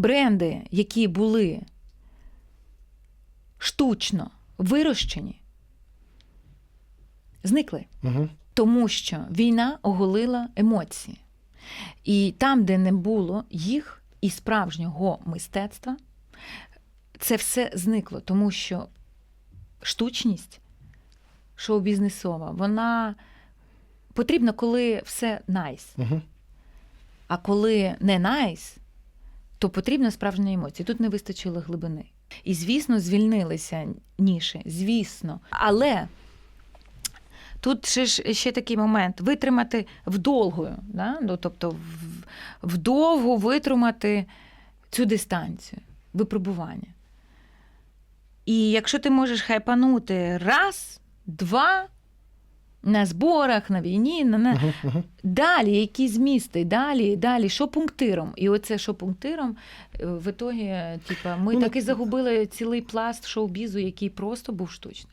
бренди, які були штучно вирощені, зникли. Угу. Тому що війна оголила емоції. І там, де не було їх і справжнього мистецтва, це все зникло, тому що штучність шоу-бізнесова, вона потрібна, коли все найс. Угу. А коли не найс, то потрібна справжня емоція. Тут не вистачило глибини. І, звісно, звільнилися ніші, звісно. Але тут ще ще такий момент: витримати вдовго, да? ну, тобто вдовго витримати цю дистанцію, випробування. І якщо ти можеш хайпанути раз, два на зборах, на війні, на, на... Угу. Угу. Далі, які змісти, далі, далі, що пунктиром. І оце що пунктиром, е, в ітогі, типа, ми Ну, таки загубили цілий пласт шоу-бізу, який просто був штучний.